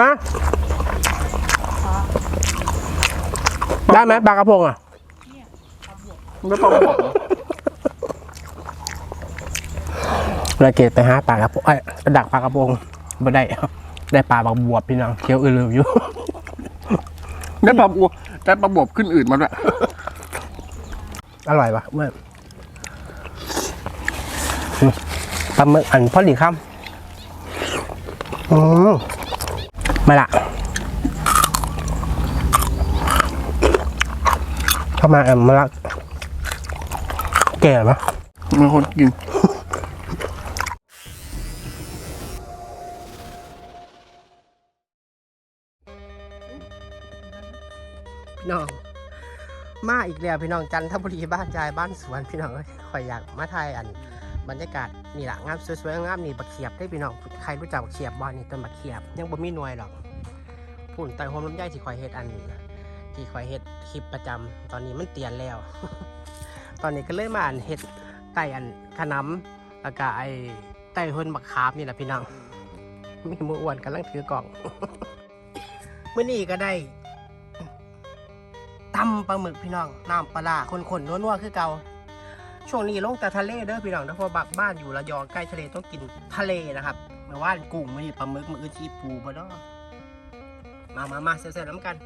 มา ได้ไหมปลากระพงอะไม่ปลาบวกเหรอเราเกตไปหาปลากระพงไอ้ยไปดักปลากระพงไม่ได้ ได้ปลาบักบวบพี่น้องเคี้ยวอือลืมอยู่ ได้ปลาบวกได้ปลาบวกขึ้นอืดมาด้วยอร่อยปะเมื่ออืมปลาหมึกอันพอดีคำอืม มาละเข้ามาเอ็มมาละแก่ปะมีคนกินพี่น้อง มาอีกแล้วพี่น้องจันทบุรีบ้านจายบ้านสวนพี่น้องเอ้ยข่อยอยากมาถ่ายอัน บรรยากาศนี่แหละงามสวยๆงามนี่บักเขียบได้พี่น้องใครรู้จักบักเขียบบ้านนี่ต้นบักเขียบยังบ่มีหน่วยหรอกพุ่นไต่โฮมลำไยที่ข่อยเฮ็ดอันที่ข่อยเฮ็ดคลิปประจำตอนนี้มันเตียนแล้ว ตอนนี้ก็เลยมาอันเฮ็ดไต่อันขนำแล้วก็ไอ้ไต่เฮินบักคาบนี่แหละพี่น้องมีมืออ้วนกำลังถือกล่องมื้อนี้ก็ได้ตำปลาหมึกพี่น้องน้ำปลาร้าคนๆนัวๆคือเก่า ช่วงนี้ลงแต่ทะเลเด้อพี่น้องเด้อเพราะบักบ้านอยู่ระยองใกล้ทะเลต้องกินทะเลนะครับเมื่อวานกุ้งไม่ปลาหมึกมืออื่นชีปูมาเนาะมามามาเสร็จๆแล้วกัน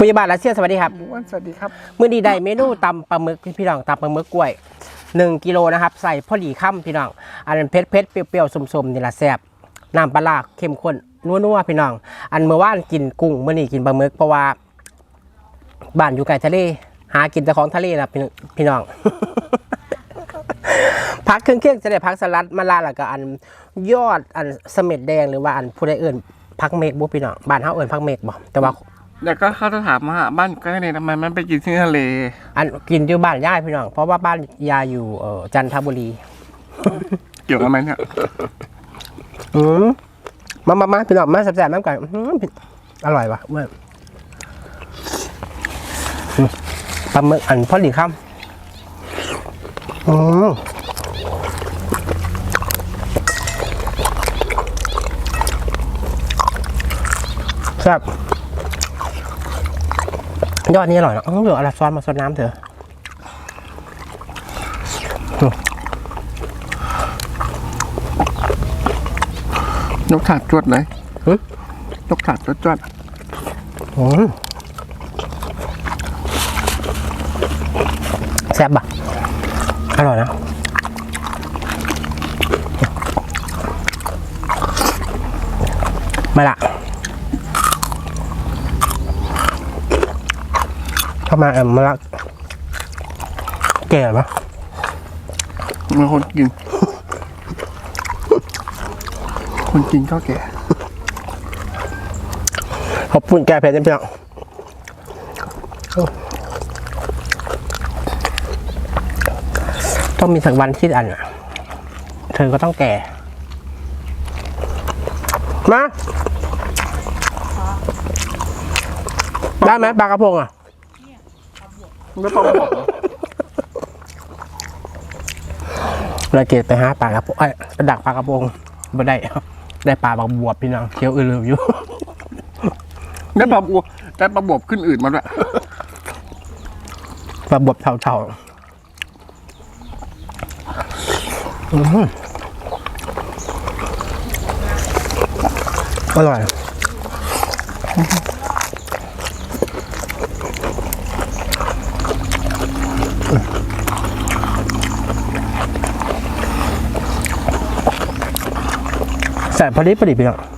พยาบาลรัสเซียสวัสดีครับอ้วนสวัสดีครับมื้อนี้ได้เมนูตำปลาหมึกพี่น้องตำปลาหมึกกล้วย1กิโลนะครับใส่พอดีค่ำพี่น้อง อันนั้นเผ็ดเผ็ดๆเปรี้ยวๆสมๆนี่ละแซ่บน้ำปลาร้าเข้มข้นนัวๆพี่น้อง อันเมื่อวานกินกุ้งมื้อนี้กินปลาหมึกเพราะว่าบ้านอยู่ใกล้ทะเล หากินแต่ของทะเลนะพี่นพี่น้อง พักเครื่องเคียงจะได้พักสลัดมะลาแล้วก็อันยอดอันเสม็ดแดงหรือว่าอันผู้ใดเอื่นพักเมกบุพี่น้องบ้านเฮาเอื่นพักเมกบ่แต่ว่าแล้วก็เขาจะถามว่าบ้านใกล้ทะเลทำไมมันไปกินที่ทะเล อันกินอยู่บ้านย่ายพี่น้อง เพราะว่าบ้านยายอยู่เออจันทบุรี เกี่ยวกันไหมเนี่ยอืมมามามาพี่น้องมาแซ่บๆน้ำกันอื้อหืออร่อยปะเมื่ออืม ปลาหมึกอันพอดีคำอืมแซ่บยอดนี้อร่อยเนอะอื้อเหลืออะไรซ้อนมาซดน้ำเถอะยกถาดจวดเลยหึยกถาดจวดจวดอืม แซ่บปะอร่อยนะมาละเข้ามาเอ็มมาละแก่ปะมีคนกิน คนกินก็แก่ขอบคุณแกเพชรนะพี่น้อง ต้องมีสักวันที่อันอะเธอก็ต้องแก่ มา ได้ไหมปลากระพงอะไม่ปลาบวกเหรอเราเกตไปหาปลากระพงไอ้ยไปดักปลากระพงไม่ได้ได้ปลาบักบวบพี่น้องเคี้ยวอือลืมอยู่ได้ปลาบวกได้ปลาบวกขึ้นอืดมาด้วยปลาบวบเทาๆ อร่อยใส่พอดีพอดีพี่น้อง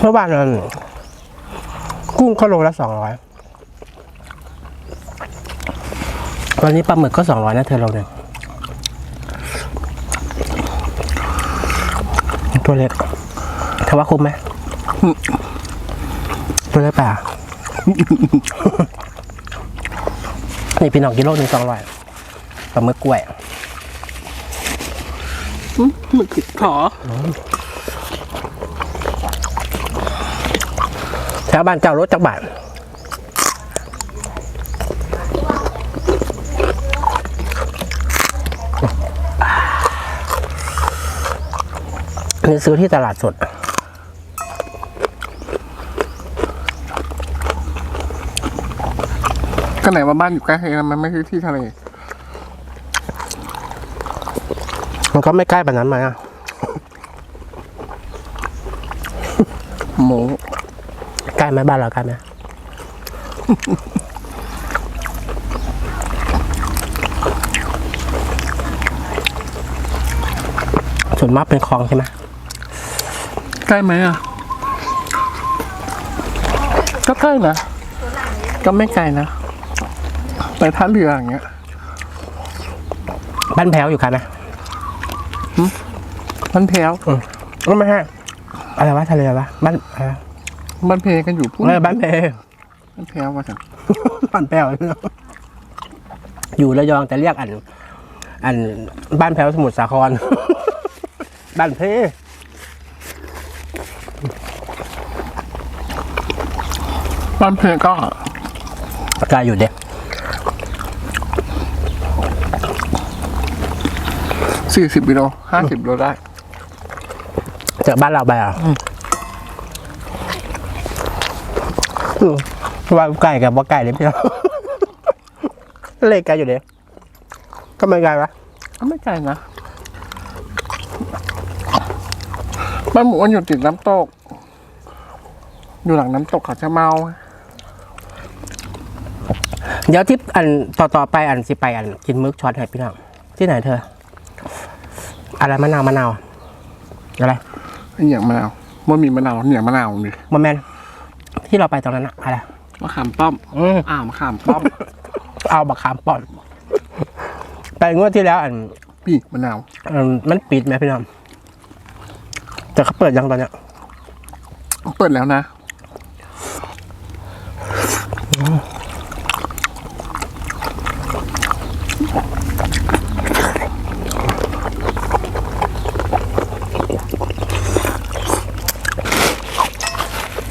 เมื่อวานนั้นกุ้งก็โลละสองร้อยวันนี้ปลาหมึกก็สองร้อยนะเธอเราเนี่ยตัวเล็กเธอว่าคุ้มไหมตัวเล็กป่ะนี่พี่น้องกิโลหนึ่งสองร้อยปลาหมึกกล้วยหมันติดขอ แถวบ้านเจ้ารถจักรบาทนี่ซื้อที่ตลาดสดก็ไหนว่าบ้านอยู่ใกล้ทะเลมันไม่ใช่ที่ทะเล มันก็ไม่ใกล้แบบนั้นไหมอะหมูใกล้ ไหมบ้านเราใกล้ไหมส่วนมากเป็นคลองใช่ไหมใกล้ไหมอะ ก็ใกล้นะ ก็ไม่ไกลนะ ไปท่าเรืออย่างเงี้ย บ้านแพ้วอยู่ใครไหมมันแพรวก็ไม่ใช่อะไรวะทะเลวะบ้านอะไรวะ มันเพกันอยู่พุ่นเออบ้านแพ้วมันแพรวว่าสันบ้านแพ้วอยู่ระยองแต่เรียกอัน อันบ้านแพ้วสมุทรสาคร บ้านเพมันเพก็ไกลอยู่เด็กสี่สิบกิโลห้าสิบโลได้จากบ้านเราไปอะ อืม อืม ว่าไก่กับว่าไก่เลยพี่น้องเลยไกลอยู่เด็กก็ไม่ไกลวะก็ไม่ไกลนะบ้านหมูมันอยู่ติดน้ำตก อยู่หลังน้ำตกเขาจะเมา เดี๋ยวที่อันต่อต่อไปอันสิไปอันกินมึกช็อตให้พี่น้องที่ไหนเธอ อะไรมะนาวมะนาวอะไรไอ้เหนียงมะนาวมันมีมะนาวเหนียงมะนาวมีมะแมน ที่เราไปตรงนั้นอะอะไรมะขามป้อมอืมอ้าวมะขามป้อมเอาบักขามป่อนไปงวดที่แล้วอันพี่มะนาวอันมันปิดไหมพี่น้องแต่เขาเปิดยังตอนเนี้ยเปิดแล้วนะ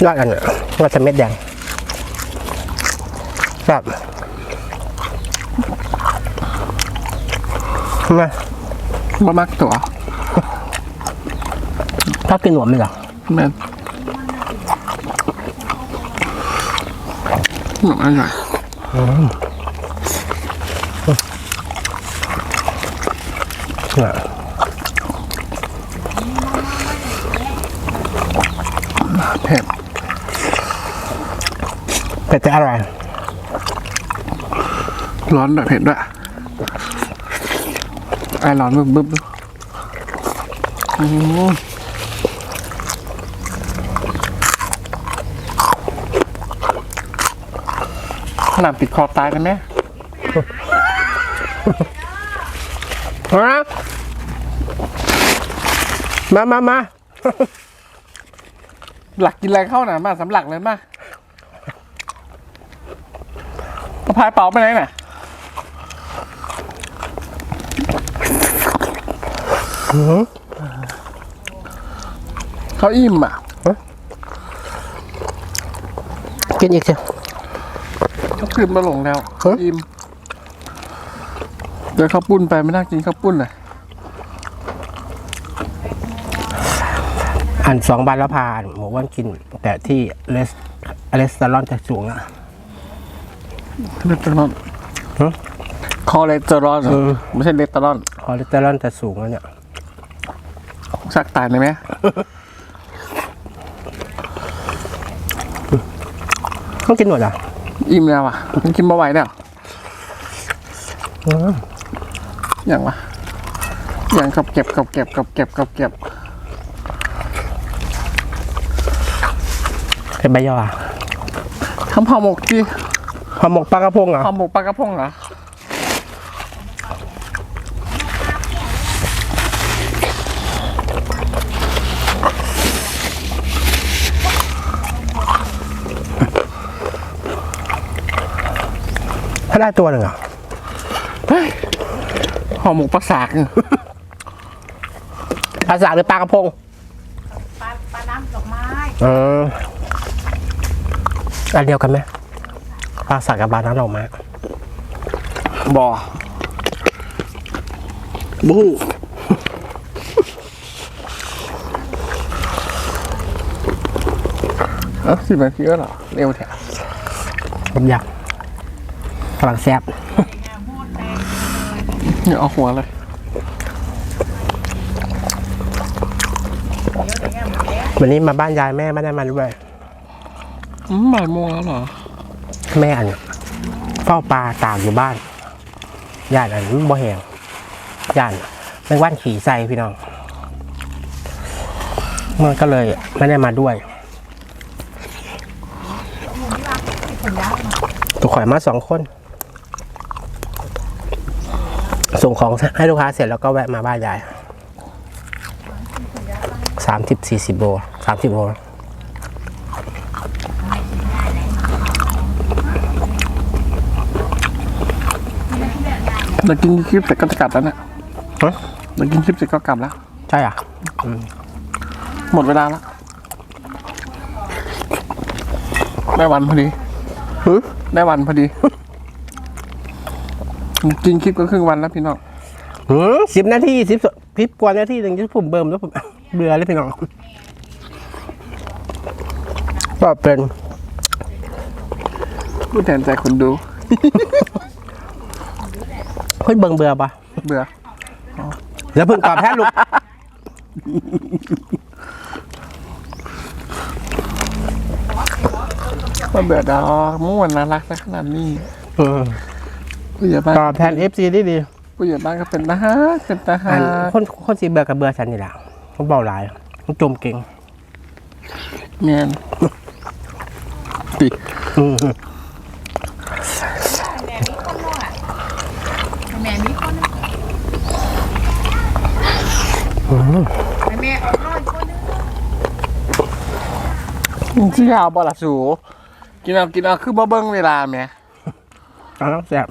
ยอดอันเนี้ย ว่าจะเม็ดแดงแบบมามามักตัวชอบกินหนวดไหมเหรอแม่นหนุ่มอร่อยเผ็ด เผ็ดแต่อร่อย ร้อนด้วยเผ็ดด้วยไอร้อนบึ้บบึ้บบึ้บอืมขนาดติดคอตายกันไหมมามามาหลักกินอะไรเข้าหนามาสำหลักเลยมาสะ พายเป๋าไปไหนน่ะเขาอิ่มอะ กินอีกสิเขาคืนมาหลงแล้วเฮ้ยอิ่ม เดี๋ยวข้าวปุ้นไปไม่น่ากินข้าวปุ้นเลยอันสองบานแล้วพาอันหมูว่านกิน แต่ที่เลสเลสเตอรอลจะสูงอะคอ เลสเตอรอลฮะคอเลสเตอรอลเออ ไม่ใช่เลสเตอรอลคอเลสเตอรอลจะสูงแล้วเนี่ย สักตายเลยไหมต้องกินหมดอะอิ่มแล้วอะมันกินมาไหวแล้วอืมอย่างวะอย่างกับเก็บกับเก็บกับเก็บกับเก็บเป็นใบยออะทำห่อหมกดิ ห่อหมกปลากระพงเหรอห่อหมกปลากระพงเหรอถ้าได้ตัวหนึ่งอะห่อหมกปลาสากปลาสากหรือปลากระพงปลาปลาน้ำดอกไม้เอออันเดียวกันไหม ปลาสักกับบาน้ำดอกไม้บ่บูเอ้าสิบนาทีก็เหรอเร็วแท้ผมอยากกำลังแซ่บอย่าเอาหัวเลยวันนี้มาบ้านยายแม่ไม่ได้มาด้วยอืมบ่ายโมงแล้วเหรอ แม่อันเฝ้าปลาตากอยู่บ้านย่านอันบ่แหงย่านไม่ว่านขี่ใส่พี่น้องมันก็เลยไม่ได้มาด้วยตัวข่อยมาสองคน ส่งของให้ลูกค้าเสร็จแล้วก็แวะมาบ้านยายสามสิบสี่สิบโลสามสิบโล เรากินคลิปเสร็จก็จะกลับแล้วเนี่ยฮะเรากินคลิปเสร็จก็กลับแล้ว ใช่อะหมดเวลาแล้วได้วันพอดีหึได้วันพอดี กินคลิปก็ครึ่งวันแล้วพี่น้องสิบนาทีสิบพิบกว่านาทีหนึ่งที่ผมเบิ่มแล้วผมเบื่อเลยพี่น้องก็เป็นพูดแทนใจคนดู เฮ้ยเบิ่งเบื่อปะเบื่อแล้วเพิ่งตอบแทนลูกก็เบื่อดอกม่วนน่ารักซะขนาดนี้อืมผู้ใหญ่บ้านตอบแทนเอฟซีดีดีผู้ใหญ่บ้านก็เป็นทหารเป็นทหาอันรคนคนสีเบื่อกับเบื่อฉันนี่แหละเขาเบาหลายเขาจมเก่งเมียนติ อืม แม่มีคนนึง แม่เอาน้อยคนนึงที่ยาวบอละสูกินเอากินเอาคือบ่เบิ้งเวลาแหม่เอาแล้วแซ่บ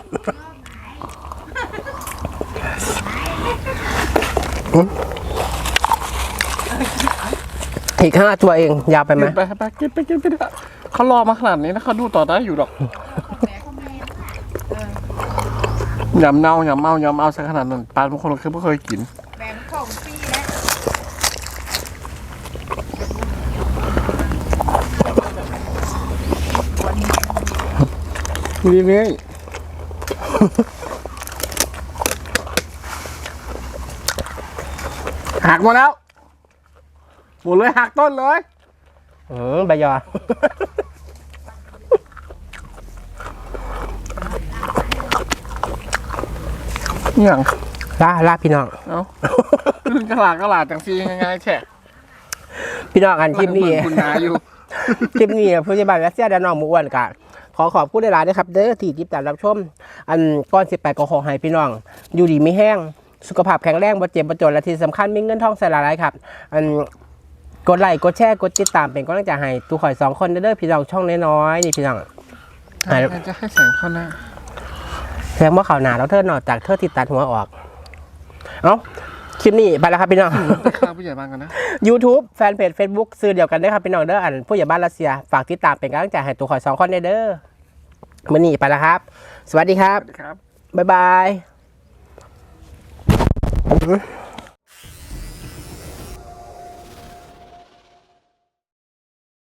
อีกห้าตัวเอง ยาวไปไหม กินไปไปกินไปกินไปเถอะเขารอมาขนาดนี้นะเขาดูต่อได้อยู่หรอกยำเน่ายำเมายำเอาซะขนาดนั้นปลาบางคนคือไม่เคยกิน เรื่อยๆหักมาแล้วหมดเลยหักต้นเลยอืมใบยออย่างลาลาพี่น้อง เอ้าขึ้นกระลาดกระลาดจังซีง่ายๆแฉะพี่น้องอันคลิปนี้เหมือคุณนาอยู่คลิปนี้ผู้ใหญ่บ้านรัสเซียดานน้องหมูอ้วนกะ ขอขอบคุณหลายๆด้วยครับ เด้อที่ติดตามรับชม อันก้อนสิบแปดก็ขอให้พี่น้อง อยู่ดีไม่แห้ง สุขภาพแข็งแรงบ่เจ็บบ่จนและที่สำคัญมีเงินทองใส่หลายๆครับ อันกดไลค์กดแชร์กดติดตามเป็นกำลังใจให้ตูข่อยสองคนเด้อพี่น้องช่องน้อยๆนี่พี่น้องใครจะให้แสงเข้าหน้าแสดงว่าข่าวหนาแล้วเธอนอกจากเธอติดตัดหัวออก เอ้าคลิปนี้ไปแล้วครับพี่น้องไปข้าวผู้ใหญ่บ้านกันนะ YouTube แฟนเพจ Facebook ซื้อเดียวกันเด้อครับพี่น้องเด้ออันผู้ใหญ่บ้านรัสเซีย ฝากติดตามเป็นกำลังใจให้ตัวข่อยสองคนเด้อ มื่อนี้ไปแล้วครับ สวัสดีครัสบวัสดีครับ บ๊ายบาย